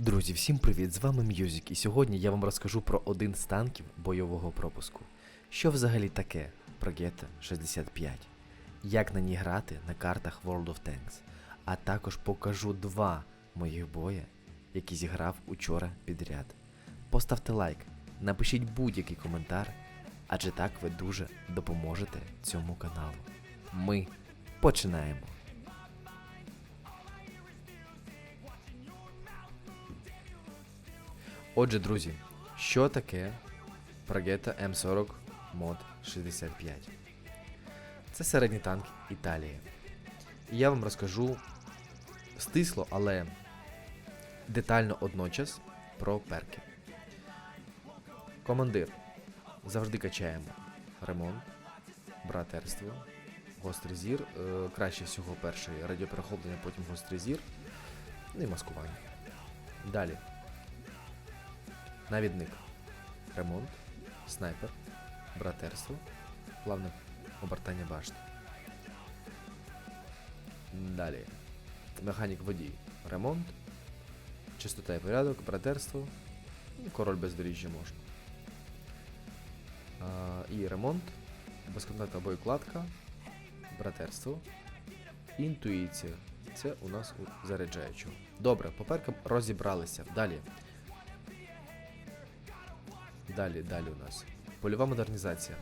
Друзі, всім привіт! З вами М'юзік, і сьогодні я вам розкажу про один з танків бойового пропуску. Що взагалі таке Прогета 65? Як на ній грати на картах World of Tanks, а також покажу два моїх боя, які зіграв учора підряд. Поставте лайк, напишіть будь-який коментар, адже так ви дуже допоможете цьому каналу. Ми починаємо. Отже, друзі, що таке Прогета М40 Mod 65? Це середній танк Італії. І я вам розкажу стисло, але детально одночас про перки. Командир. Завжди качаємо ремонт, братерство, гострий зір. Е, краще всього перший радіоперехоплення, потім гострий зір. Ну і маскування. Далі. Навідник. Ремонт, снайпер, братерство, плавне обертання башти. Далі. Механік водій. Ремонт, чистота і порядок, братерство. Король бездоріжжя можна. А, і ремонт, безконтактна боєкладка, братерство, інтуїція. Це у нас у заряджаючого. Добре, по перкам розібралися. Далі. Далі, далі у нас. Польова модернізація.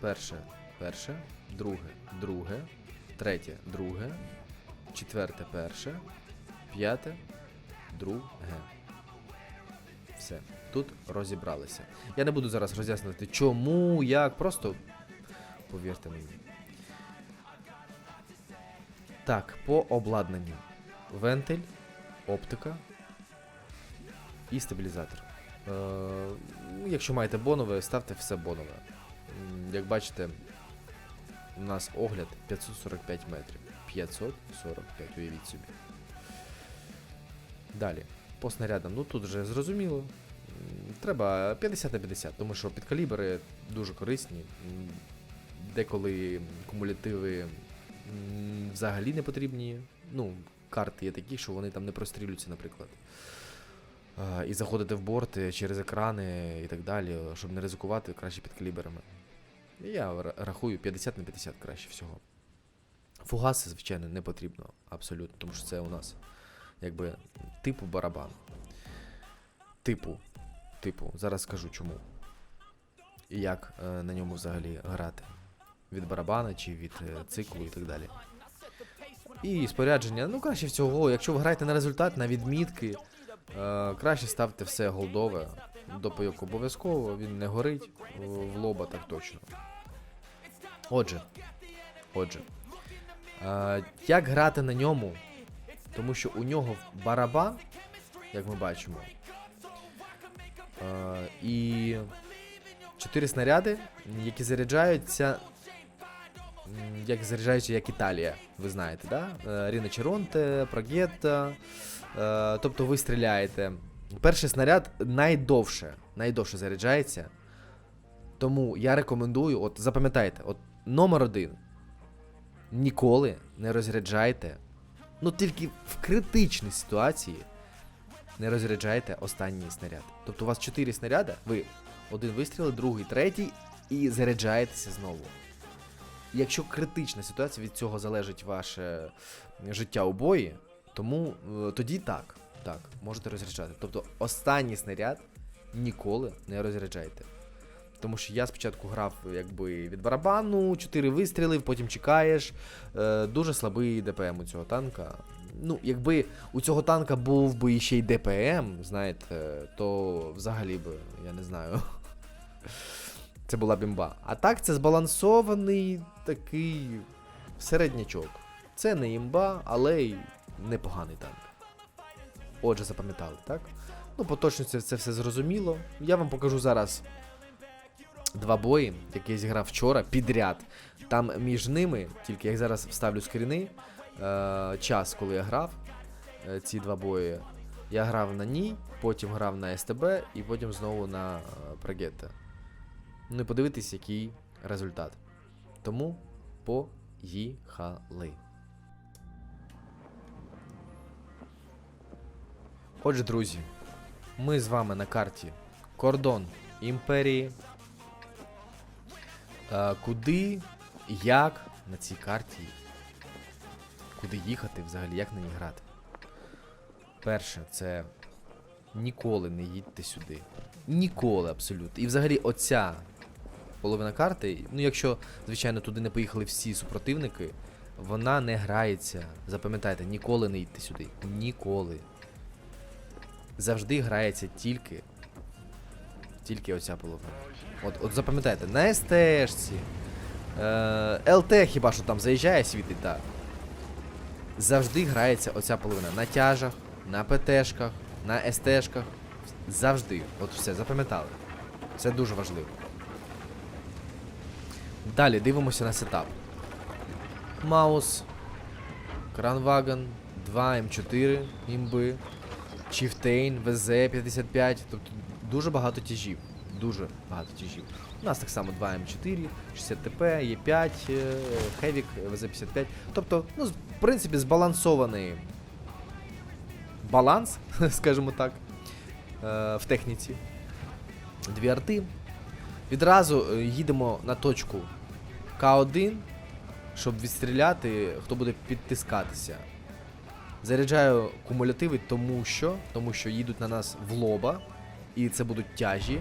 Перше, перше, друге, друге, третє, друге, четверте, перше, п'яте, друге. Все. Тут розібралися. Я не буду зараз роз'яснювати, чому, як, просто повірте мені. Так, по обладнанню. Вентиль, оптика і стабілізатор. Е, ну, якщо маєте бонове, ставте все бонове. Як бачите, у нас огляд 545 метрів. 545, уявіть собі. Далі. По снарядам, ну тут вже зрозуміло. Треба 50 на 50, тому що підкалібри дуже корисні. Деколи кумулятиви взагалі не потрібні. Ну, карти є такі, що вони там не прострілюються, наприклад. А, і заходити в борт е, через екрани і так далі, щоб не ризикувати краще під калібрами. І Я рахую 50 на 50 краще всього. Фугаси, звичайно, не потрібно абсолютно, тому що це у нас якби типу барабан. Типу. Типу, зараз скажу чому. І як е, на ньому взагалі грати. Від барабана чи від е, циклу і так далі. І спорядження, ну краще всього, якщо ви граєте на результат, на відмітки, Е, краще ставте все голдове. Допайок обов'язково, він не горить в лоба так точно. Отже. Отже. Е, як грати на ньому? Тому що у нього барабан, як ми бачимо. Е, і 4 снаряди, які заряджаються. Як заряджаються, як Італія, ви знаєте, да? Е, Ріна Черонте, Прогетта. Е, тобто ви стріляєте. Перший снаряд найдовше, найдовше заряджається. Тому я рекомендую, от запам'ятайте, от номер один. Ніколи не розряджайте. Ну тільки в критичній ситуації не розряджайте останній снаряд. Тобто у вас 4 снаряди, ви один вистріли, другий, третій і заряджаєтеся знову. Якщо критична ситуація, від цього залежить ваше життя у бої, тому е, тоді так, так, можете розряджати. Тобто останній снаряд ніколи не розряджайте. Тому що я спочатку грав якби від барабану, 4 вистріли, потім чекаєш. Е, дуже слабий ДПМ у цього танка. Ну, якби у цього танка був би ще й ДПМ, знаєте, то взагалі би, я не знаю. Це була бімба. А так це збалансований такий середнячок. Це не імба, але й непоганий танк. Отже, запам'ятали, так? Ну, по точності це все зрозуміло. Я вам покажу зараз два бої, які я зіграв вчора підряд. Там між ними, тільки я зараз вставлю скріни, е, час, коли я грав е, ці два бої. Я грав на ній, потім грав на СТБ і потім знову на е, Прогетта. Ну і подивитись, який результат. Тому поїхали. Отже, друзі, ми з вами на карті Кордон Імперії. Е, куди, як на цій карті, куди їхати взагалі, як на ній грати? Перше, це ніколи не їдьте сюди. Ніколи абсолютно. І взагалі оця половина карти, ну якщо, звичайно, туди не поїхали всі супротивники, вона не грається. Запам'ятайте, ніколи не їдьте сюди. Ніколи. Завжди грається тільки. Тільки оця половина. От, от запам'ятайте, на СТшці. Е, ЛТ хіба що там заїжджає світить, так. Завжди грається оця половина. На тяжах, на ПТшках, на СТшках. Завжди. От все, запам'ятали. Це дуже важливо. Далі дивимося на сетап. Маус, Кранваген, 2 М4, імби, Чіфтейн, ВЗ-55. Тобто дуже багато тяжів. Дуже багато тяжів. У нас так само 2 М4, 60 ТП, Є5, е, Хевік, ВЗ-55. Тобто, ну, в принципі, збалансований баланс, скажімо так, е, в техніці. Дві арти. Відразу е, їдемо на точку К1, щоб відстріляти, хто буде підтискатися. Заряджаю кумулятиви, тому що, тому що їдуть на нас в лоба, і це будуть тяжі.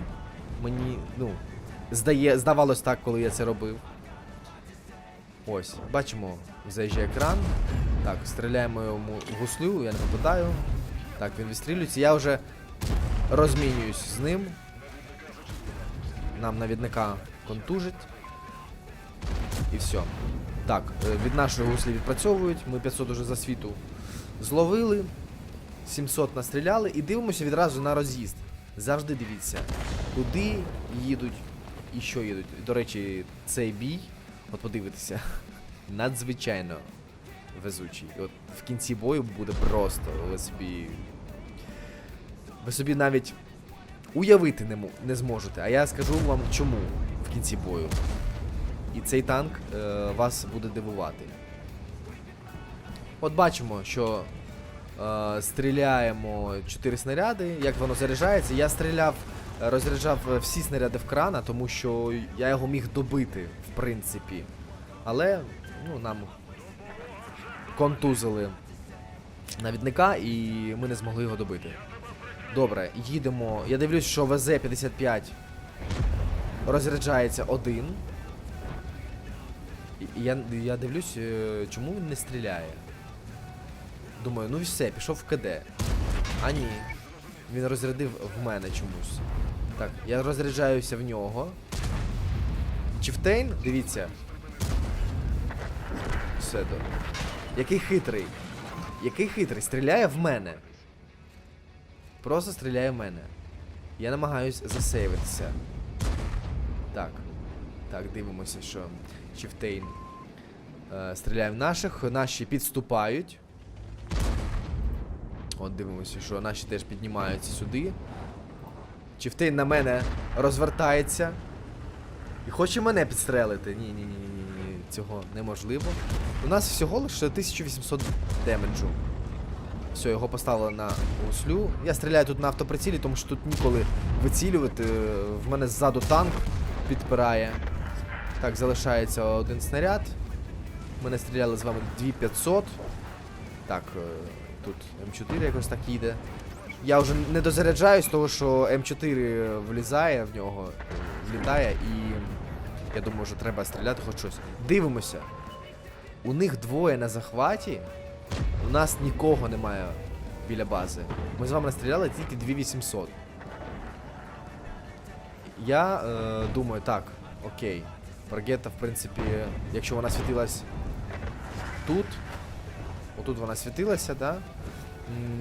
Мені, ну, здає, здавалось так, коли я це робив. Ось, бачимо, заїжджає екран. Так, стріляємо йому в гуслю, я не попадаю. Так, він відстрілюється. Я вже розмінююсь з ним. Нам навідника контужить. І все. Так, е, від нашої гуслі відпрацьовують. Ми 500 уже за світу зловили. 700 настріляли і дивимося відразу на роз'їзд. Завжди дивіться, куди їдуть і що їдуть. До речі, цей бій, от подивитися, надзвичайно везучий. От в кінці бою буде просто ви собі. Ви собі навіть уявити не, не зможете. А я скажу вам чому в кінці бою. І цей танк е, вас буде дивувати. От бачимо, що е, стріляємо 4 снаряди. Як воно заряджається? Я стріляв, розряджав всі снаряди в крана, тому що я його міг добити, в принципі. Але ну, нам контузили навідника і ми не змогли його добити. Добре, їдемо. Я дивлюсь, що ВЗ-55 розряджається один. Я, я дивлюсь, е, чому він не стріляє. Думаю, ну все, пішов в КД. А ні. Він розрядив в мене чомусь. Так, я розряджаюся в нього. Чифтейн, дивіться. Все то. Який хитрий. Який хитрий. Стріляє в мене. Просто стріляє в мене. Я намагаюсь засейвитися. Так. Так, дивимося, що Чифтейн е, стріляє в наших. Наші підступають. От дивимося, що наші теж піднімаються сюди. Чифтейн на мене розвертається. І хоче мене підстрелити. Ні, ні, цього неможливо. У нас всього лише 1800 демеджу. Все, його поставили на гуслю. Я стріляю тут на автоприцілі, тому що тут ніколи вицілювати. В мене ззаду танк підпирає. Так, залишається один снаряд. Ми не стріляли з вами 2500. Так, е, тут М4 якось так їде. Я вже не дозаряджаюсь, того що М4 влізає в нього, влітає, і я думаю, що треба стріляти хоч щось. Дивимося. У них двоє на захваті. У нас нікого немає біля бази. Ми з вами настріляли тільки 2800. Я е, думаю, так, окей. Прогета, в принципі, якщо вона світилась тут, отут вона світилася, да?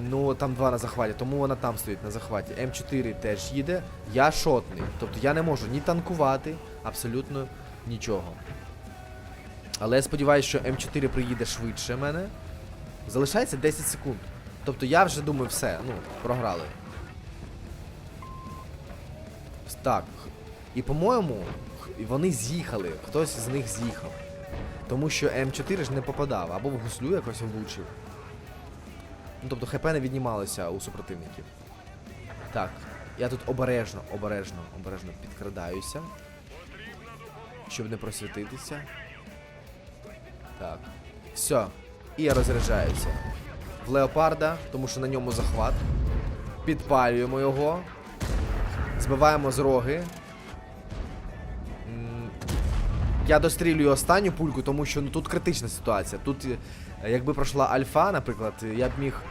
Ну, там два на захваті, тому вона там стоїть на захваті. М4 теж їде. Я шотний. Тобто я не можу ні танкувати, абсолютно нічого. Але я сподіваюся, що М4 приїде швидше мене. Залишається 10 секунд. Тобто я вже думаю, все, ну, програли. Так. І по-моєму, вони з'їхали. Хтось з них з'їхав. Тому що М4 ж не попадав, або в гуслю якось влучив. Ну, тобто ХП не віднімалося у супротивників. Так, я тут обережно, обережно, обережно підкрадаюся. Щоб не просвітитися. Так. Все. І я розряджаюся. В леопарда, тому що на ньому захват. Підпалюємо його. Збиваємо з роги. Я дострілюю останню пульку, тому що ну, тут критична ситуація. Тут, е, якби пройшла альфа, наприклад, я б міг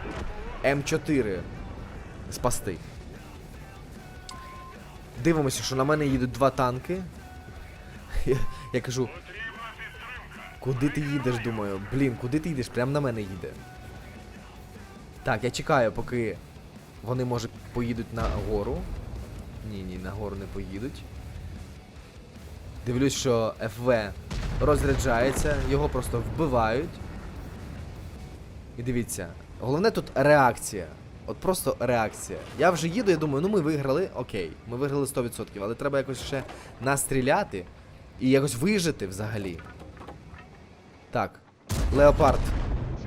М4 спасти. Дивимося, що на мене їдуть два танки. Я, я кажу. Куди ти їдеш, думаю? Блін, куди ти їдеш? Прям на мене їде. Так, я чекаю, поки вони, може, поїдуть на гору. Ні, ні, на гору не поїдуть. Дивлюсь, що ФВ розряджається, його просто вбивають. І дивіться, головне тут реакція. От просто реакція. Я вже їду, я думаю, ну ми виграли, окей, ми виграли 100%, але треба якось ще настріляти і якось вижити взагалі. Так, Леопард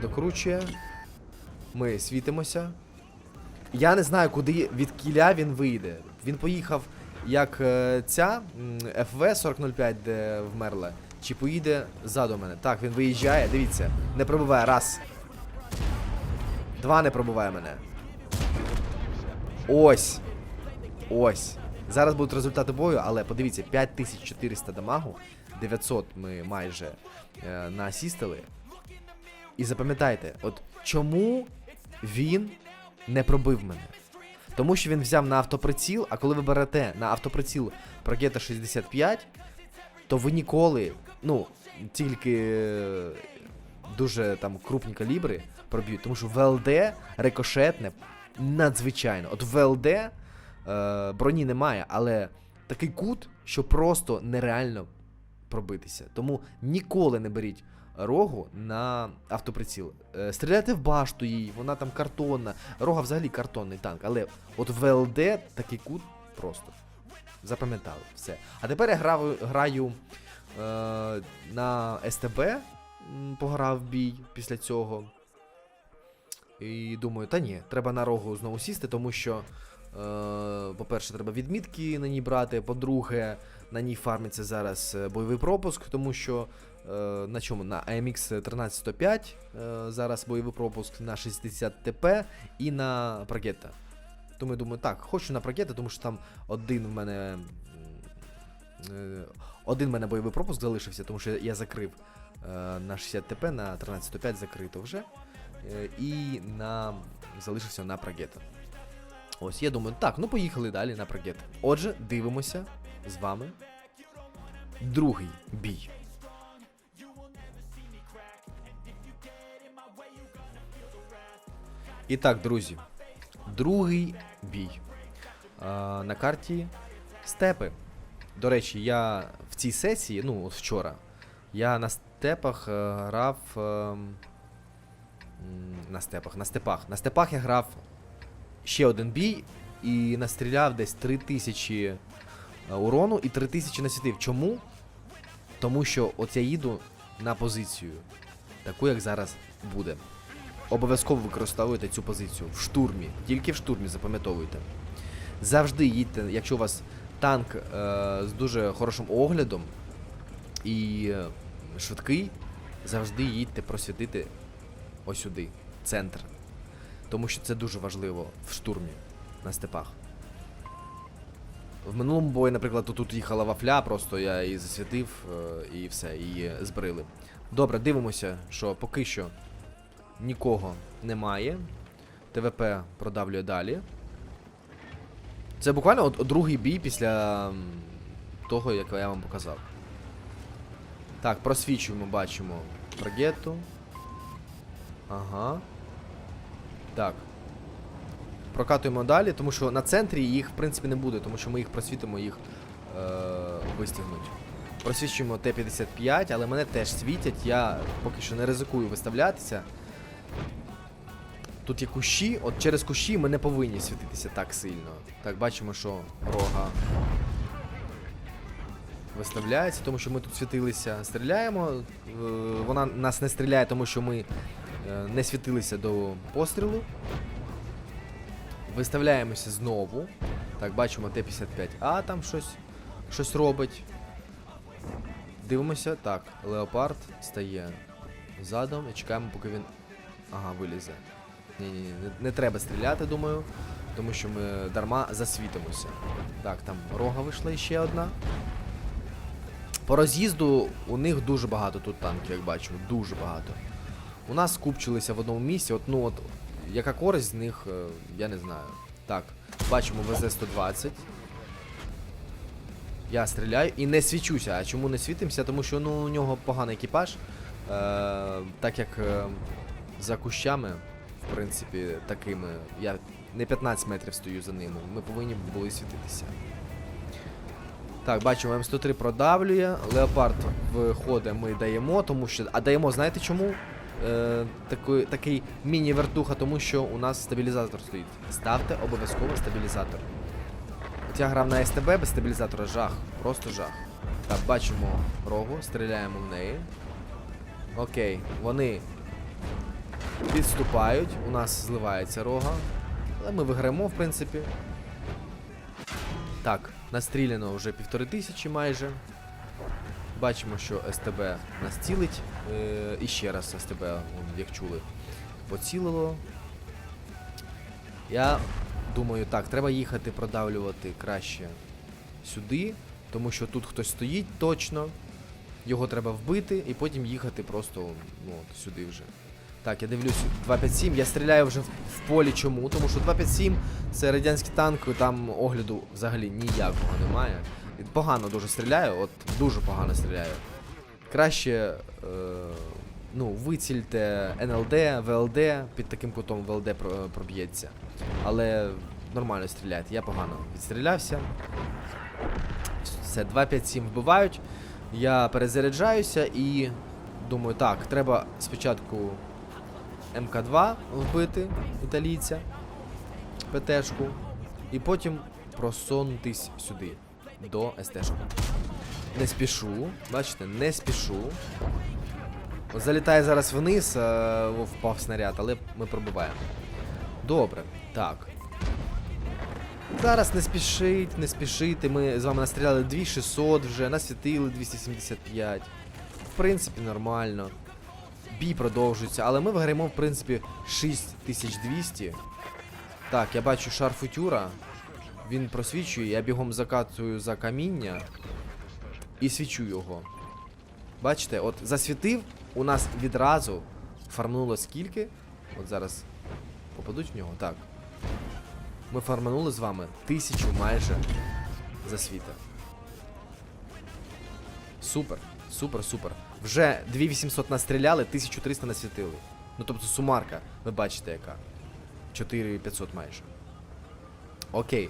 докручує. Ми світимося. Я не знаю, куди від кіля він вийде. Він поїхав як е, ця м, FV 4005, де вмерла, чи поїде ззаду мене. Так, він виїжджає, дивіться, не пробиває. Раз. Два не пробиває мене. Ось. Ось. Зараз будуть результати бою, але подивіться, 5400 дамагу, 900 ми майже е, наасістили. І запам'ятайте, от чому він не пробив мене? Тому що він взяв на автоприціл, а коли ви берете на автоприціл Прогета 65, то ви ніколи, ну, тільки е, дуже там крупні калібри проб'ють, тому що ВЛД рикошетне надзвичайно. От ВЛД е, броні немає, але такий кут, що просто нереально пробитися. Тому ніколи не беріть рогу на автоприціл. Е, Стріляйте в башту їй, вона там картонна. Рога взагалі картонний танк, але от в ЛД такий кут просто. Запам'ятали все. А тепер я граю, граю е, на СТБ, пограв бій після цього. І думаю, та ні, треба на рогу знову сісти, тому що, е, по-перше, треба відмітки на ній брати. По-друге, на ній фармиться зараз е, бойовий пропуск, тому що на чому? На AMX 13105 е, зараз бойовий пропуск на 60 ТП і на Прогетта. Тому я думаю, так, хочу на Прогетта, тому що там один в мене. е, Один в мене бойовий пропуск залишився, тому що я закрив е, на 60 ТП, на 13.5 закрито вже. Е, і на залишився на Прогета. Ось я думаю, так, ну поїхали далі на Прогет. Отже, дивимося з вами. Другий бій. І так, друзі, другий бій. А, на карті степи. До речі, я в цій сесії, ну, от вчора, я на степах е, грав. ем, на степах, на степах. На степах я грав ще один бій і настріляв десь 3000 е, урону і 3000 насвітив. Чому? Тому що от я їду на позицію, таку як зараз буде. Обов'язково використовуйте цю позицію в штурмі, тільки в штурмі запам'ятовуйте. Завжди їдьте, якщо у вас танк е, з дуже хорошим оглядом і е, швидкий, завжди їдьте просвітити ось сюди, центр. Тому що це дуже важливо в штурмі на степах. В минулому бою, наприклад, тут їхала вафля, просто я її засвітив е, і все, її збрили. Добре, дивимося, що поки що нікого немає. ТВП продавлює далі. Це буквально от, от другий бій після того, як я вам показав. Так, просвічуємо, бачимо Прогетту. Ага. Так. Прокатуємо далі, тому що на центрі їх, в принципі, не буде, тому що ми їх просвітимо, їх е- вистигнуть. Просвічуємо Т-55, але мене теж світять, я поки що не ризикую виставлятися. Тут є кущі, от через кущі ми не повинні світитися так сильно. Так, бачимо, що рога виставляється, тому що ми тут світилися. Стріляємо. е, Вона нас не стріляє, тому що ми е, не світилися до пострілу. Виставляємося знову. Так, бачимо Т-55А там щось, щось робить. Дивимося. Так, леопард стає задом і чекаємо, поки він. Ага, вилізе. Ні, ні, не, треба стріляти, думаю. Тому що ми дарма засвітимося. Так, там рога вийшла іще одна. По роз'їзду у них дуже багато тут танків, як бачу, дуже багато. У нас скупчилися в одному місці, от, ну от, яка користь з них, е, я не знаю. Так, бачимо ВЗ-120. Я стріляю і не свічуся. А чому не світимося? Тому що ну, у нього поганий екіпаж. Е, так як е, за кущами, в принципі, такими. Я не 15 метрів стою за ними. Ми повинні були світитися. Так, бачимо, М103 продавлює. Леопард виходить, ми даємо, тому що. А даємо, знаєте чому? Е, такий, такий міні-вертуха, тому що у нас стабілізатор стоїть. Ставте обов'язково стабілізатор. От я грав на СТБ без стабілізатора, жах. Просто жах. Так, бачимо рогу, стріляємо в неї. Окей, вони відступають, у нас зливається рога. Але ми виграємо, в принципі. Так, настріляно вже півтори тисячі майже. Бачимо, що СТБ нас цілить. Е, і ще раз СТБ, як чули, поцілило. Я думаю, так, треба їхати продавлювати краще сюди, тому що тут хтось стоїть точно. Його треба вбити і потім їхати просто ну, сюди вже. Так, я дивлюсь 257. Я стріляю вже в, полі. Чому? Тому що 257 це радянський танк, там огляду взагалі ніякого немає. Погано дуже стріляю, от дуже погано стріляю. Краще е, ну, вицільте НЛД, ВЛД, під таким кутом ВЛД проб'ється. Але нормально стріляєте. Я погано відстрілявся. Все, 257 вбивають. Я перезаряджаюся і думаю, так, треба спочатку МК2 вбити італійця, ПТшку, і потім просунутись сюди, до СТшки. Не спішу, бачите, не спішу. Залітає зараз вниз, а, впав снаряд, але ми пробиваємо. Добре, так. Зараз не спішить, не спішити. Ми з вами настріляли 2600 вже, насвітили 275. В принципі, нормально. Бій продовжується, але ми виграємо, в принципі, 6200. Так, я бачу шар футюра. Він просвічує, я бігом закатую за каміння і свічу його. Бачите, от засвітив, у нас відразу фармнуло скільки. От зараз попадуть в нього. Так. Ми фарманули з вами тисячу майже засвіта. Супер, супер, супер. Вже 2800 настріляли, 1300 насвітили. Ну тобто сумарка, ви бачите яка. 4500 майже. Окей.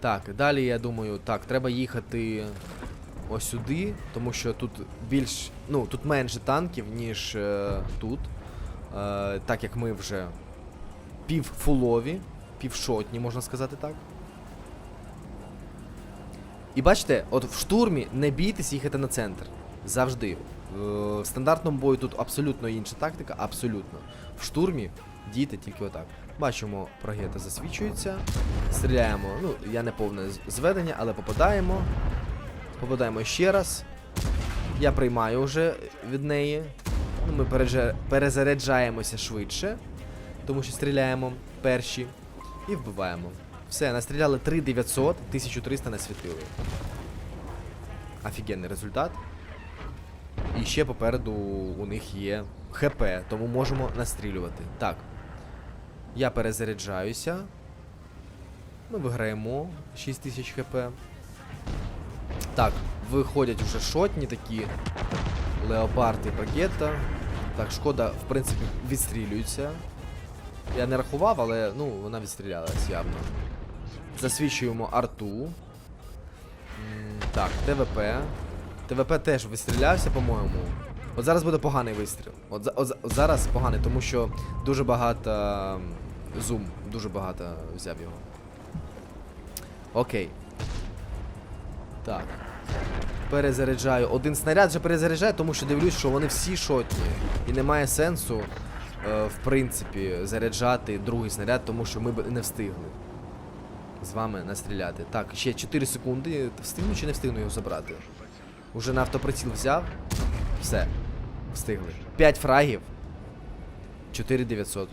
Так, далі я думаю, так, треба їхати ось сюди, тому що тут більш. Ну, тут менше танків, ніж е, тут. Е, так як ми вже півфулові, півшотні, можна сказати так. І бачите, от в штурмі не бійтесь їхати на центр. Завжди. Е, В стандартному бою тут абсолютно інша тактика, абсолютно. В штурмі дійте тільки отак. Бачимо, прогета засвічується. Стріляємо. Ну, я не повне зведення, але попадаємо. Попадаємо ще раз. Я приймаю вже від неї. Ну, ми перезаряджаємося швидше, тому що стріляємо перші і вбиваємо. Все, настріляли 3900, 1300 насвітили. Офігенний результат. І ще попереду у них є ХП, тому можемо настрілювати. Так. Я перезаряджаюся. Ми виграємо 6000 хп. Так, виходять вже шотні такі. Леопард і Брагетта. Так, шкода, в принципі, відстрілюється. Я не рахував, але ну, вона відстрілялась явно. Засвічуємо арту. Так, ТВП. ТВП теж вистрілявся, по-моєму. От зараз буде поганий вистріл. От, от, от зараз поганий, тому що дуже багато зум, дуже багато взяв його. Окей. Так. Перезаряджаю. Один снаряд вже перезаряджаю, тому що дивлюсь, що вони всі шотні. І немає сенсу е, в принципі, заряджати другий снаряд, тому що ми б не встигли з вами настріляти. Так, ще 4 секунди. Встигну чи не встигну його забрати? Уже на автоприціл взяв. Все. Встигли. 5 фрагів. 4900.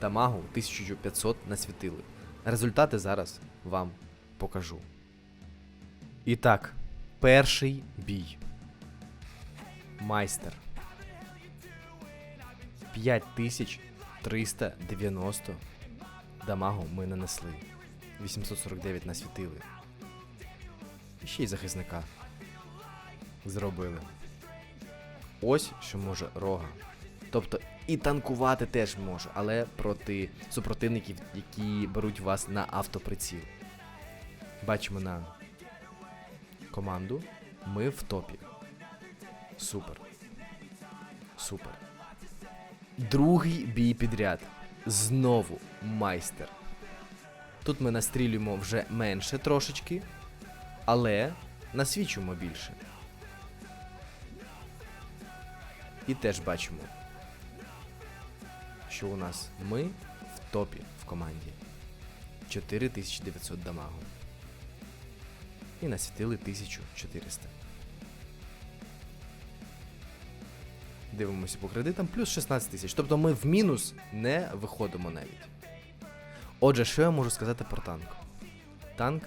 Дамагу 1500 насвітили. Результати зараз вам покажу. І так, перший бій. Майстер. 5390 дамагу ми нанесли. 849 насвітили. І ще й захисника зробили. Ось що може рога. Тобто і танкувати теж може, але проти супротивників, які беруть вас на автоприціл. Бачимо на команду. Ми в топі. Супер. Супер. Другий бій підряд. Знову майстер. Тут ми настрілюємо вже менше трошечки, але насвічуємо більше. І теж бачимо, що у нас ми в топі в команді. 4900 дамагу. І насвітили 1400. Дивимося по кредитам, плюс 16 тисяч. Тобто ми в мінус не виходимо навіть. Отже, що я можу сказати про танк? Танк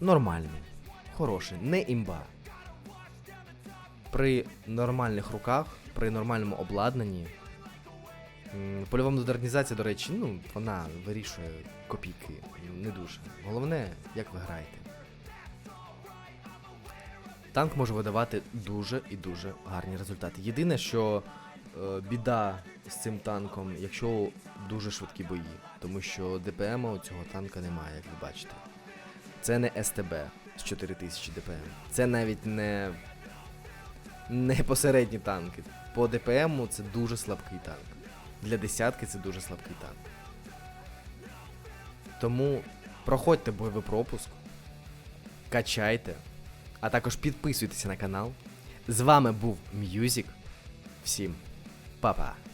нормальний, хороший, не імба. При нормальних руках, при нормальному обладнанні. Польова модернізація, до речі, ну, вона вирішує копійки. Не дуже. Головне, як ви граєте. Танк може видавати дуже і дуже гарні результати. Єдине, що е, біда з цим танком, якщо дуже швидкі бої, тому що ДПМ у цього танка немає, як ви бачите. Це не СТБ з 4000 ДПМ. Це навіть не, не посередні танки. По ДПМу це дуже слабкий танк. Для десятки це дуже слабкий танк. Тому проходьте бойовий пропуск, качайте, а також підписуйтеся на канал. З вами був М'юзік. Всім па-па!